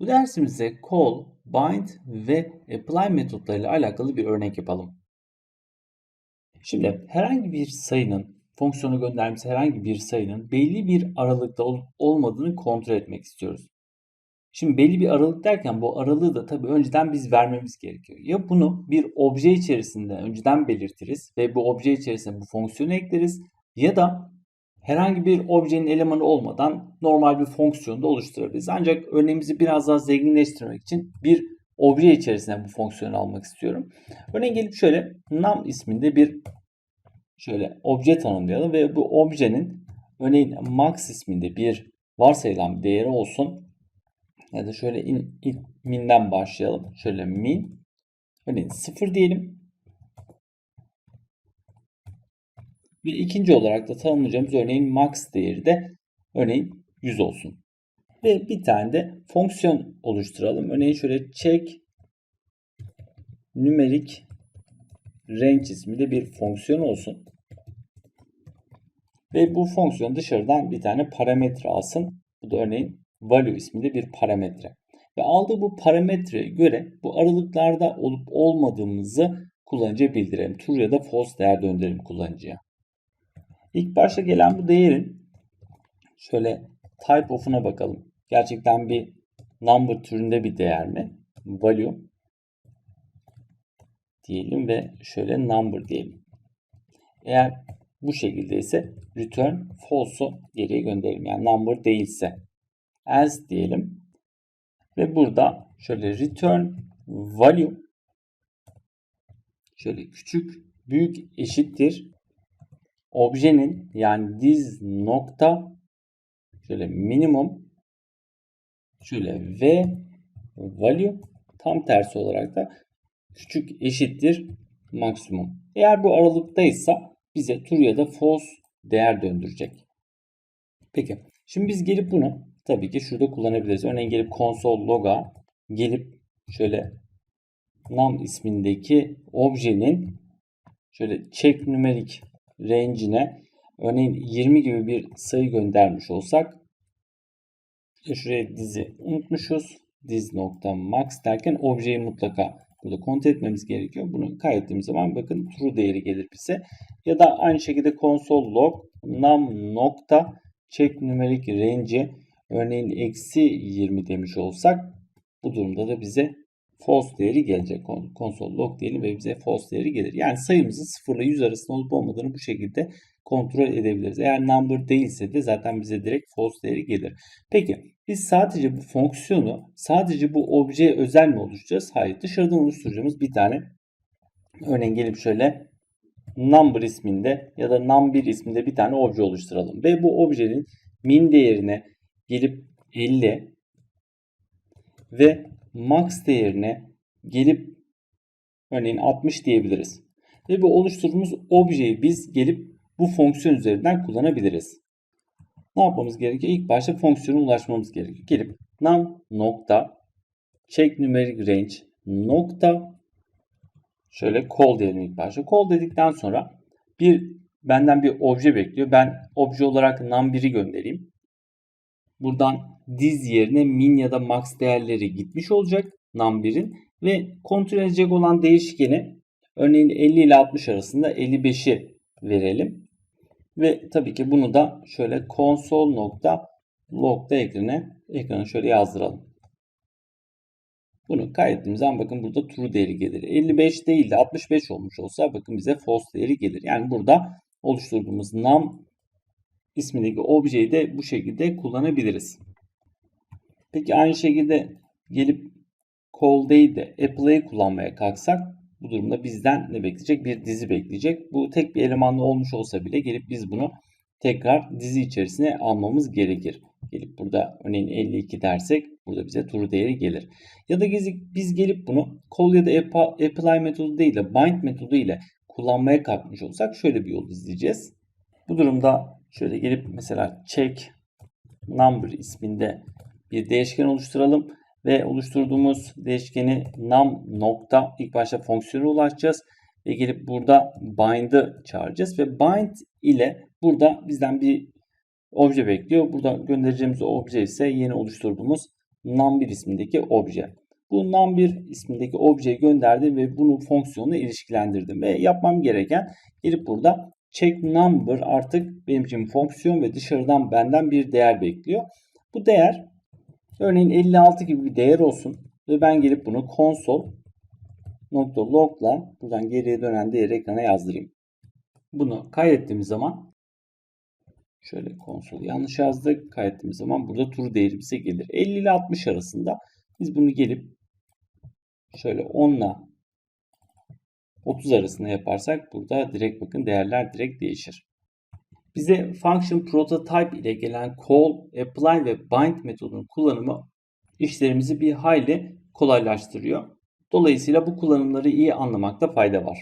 Bu dersimizde call, bind ve apply metotlarıyla alakalı bir örnek yapalım. Şimdi herhangi bir sayının fonksiyonu göndermiş herhangi bir sayının belli bir aralıkta olup olmadığını kontrol etmek istiyoruz. Şimdi belli bir aralık derken bu aralığı da tabii önceden biz vermemiz gerekiyor. Ya bunu bir obje içerisinde önceden belirtiriz ve bu obje içerisine bu fonksiyonu ekleriz ya da herhangi bir objenin elemanı olmadan normal bir fonksiyonu da oluşturabiliriz. Ancak örneğimizi biraz daha zenginleştirmek için bir obje içerisine bu fonksiyonu almak istiyorum. Örneğin gelip şöyle num isminde bir şöyle obje tanımlayalım ve bu objenin örneğin max isminde bir varsayılan bir değeri olsun. Ya da şöyle in, in, min'den başlayalım. Şöyle min örneğin 0 diyelim. Ve ikinci olarak da tanımlayacağımız örneğin max değeri de örneğin 100 olsun. Ve bir tane de fonksiyon oluşturalım. Örneğin şöyle check numerik range isminde bir fonksiyon olsun. Ve bu fonksiyon dışarıdan bir tane parametre alsın. Bu da örneğin value isminde bir parametre. Ve aldığı bu parametreye göre bu aralıklarda olup olmadığımızı kullanıcıya bildirelim. True ya da false değer döndürelim kullanıcıya. İlk başta gelen bu değerin şöyle type of'una bakalım. Gerçekten bir number türünde bir değer mi? Value diyelim ve şöyle number diyelim. Eğer bu şekilde ise return false'u geriye gönderelim. Yani number değilse else diyelim. Ve burada şöyle return value şöyle küçük büyük eşittir objenin yani diz nokta şöyle minimum şöyle v value tam tersi olarak da küçük eşittir maksimum. Eğer bu aralıktaysa bize true ya da false değer döndürecek. Peki şimdi biz gelip bunu tabii ki şurada kullanabiliriz. Örneğin gelip console log'a gelip şöyle num ismindeki objenin şöyle check numerik range'ine örneğin 20 gibi bir sayı göndermiş olsak şuraya dizi unutmuşuz. Diz max derken objeyi mutlaka burada kontrol etmemiz gerekiyor. Bunu kaydettiğimiz zaman bakın true değeri gelir bize. Ya da aynı şekilde console log num nokta check numerik range'i örneğin eksi 20 demiş olsak bu durumda da bize false değeri gelecek. Console log diyelim ve bize false değeri gelir. Yani sayımızın 0 ile 100 arasında olup olmadığını bu şekilde kontrol edebiliriz. Eğer number değilse de zaten bize direkt false değeri gelir. Peki biz sadece bu fonksiyonu sadece bu objeye özel mi oluşturacağız? Hayır. Dışarıdan oluşturacağımız bir tane örneğin gelip şöyle number isminde ya da num1 isminde bir tane obje oluşturalım. Ve bu objenin min değerine gelip 50 ve max değerine gelip örneğin 60 diyebiliriz. Ve bu oluşturduğumuz objeyi biz gelip bu fonksiyon üzerinden kullanabiliriz. Ne yapmamız gerekiyor? İlk başta fonksiyona ulaşmamız gerekiyor. Gelip num nokta check numeric range nokta şöyle call diyelim ilk başta. Call dedikten sonra bir benden bir obje bekliyor. Ben obje olarak num1'i göndereyim. Buradan diz yerine min ya da max değerleri gitmiş olacak num1'in ve kontrol edecek olan değişkeni örneğin 50 ile 60 arasında 55'i verelim. Ve tabii ki bunu da şöyle console nokta log'da ekrana, ekrana şöyle yazdıralım. Bunu kaydettiğimiz zaman bakın burada true değeri gelir. 55 değil de 65 olmuş olsa bakın bize false değeri gelir. Yani burada oluşturduğumuz num ismindeki objeyi de bu şekilde kullanabiliriz. Peki aynı şekilde gelip call değil de apply'ı kullanmaya kalksak bu durumda bizden ne bekleyecek? Bir dizi bekleyecek. Bu tek bir elemanlı olmuş olsa bile gelip biz bunu tekrar dizi içerisine almamız gerekir. Gelip burada örneğin 52 dersek burada bize true değeri gelir. Ya da biz gelip bunu call ya da apply metodu değil de bind metodu ile kullanmaya kalkmış olsak şöyle bir yol izleyeceğiz. Bu durumda şöyle gelip mesela check number isminde bir değişken oluşturalım ve oluşturduğumuz değişkeni num nokta ilk başta fonksiyona ulaşacağız ve gelip burada bind'ı çağıracağız ve bind ile burada bizden bir obje bekliyor. Burada göndereceğimiz obje ise yeni oluşturduğumuz num1 ismindeki obje. Bu num1 ismindeki objeyi gönderdim ve bunun fonksiyonunu ilişkilendirdim. Ve yapmam gereken gelip burada check number artık benim için fonksiyon ve dışarıdan benden bir değer bekliyor. Bu değer örneğin 56 gibi bir değer olsun ve ben gelip bunu console.log'la buradan geriye dönen değeri ekrana yazdırayım. Bunu kaydettiğimiz zaman şöyle konsol yanlış yazdık. Kaydettiğimiz zaman burada true değeri bize gelir. 50 ile 60 arasında biz bunu gelip şöyle 10 ile 30 arasında yaparsak burada direkt bakın değerler direkt değişir. Bize function prototype ile gelen call, apply ve bind metodunun kullanımı işlerimizi bir hayli kolaylaştırıyor. Dolayısıyla bu kullanımları iyi anlamakta fayda var.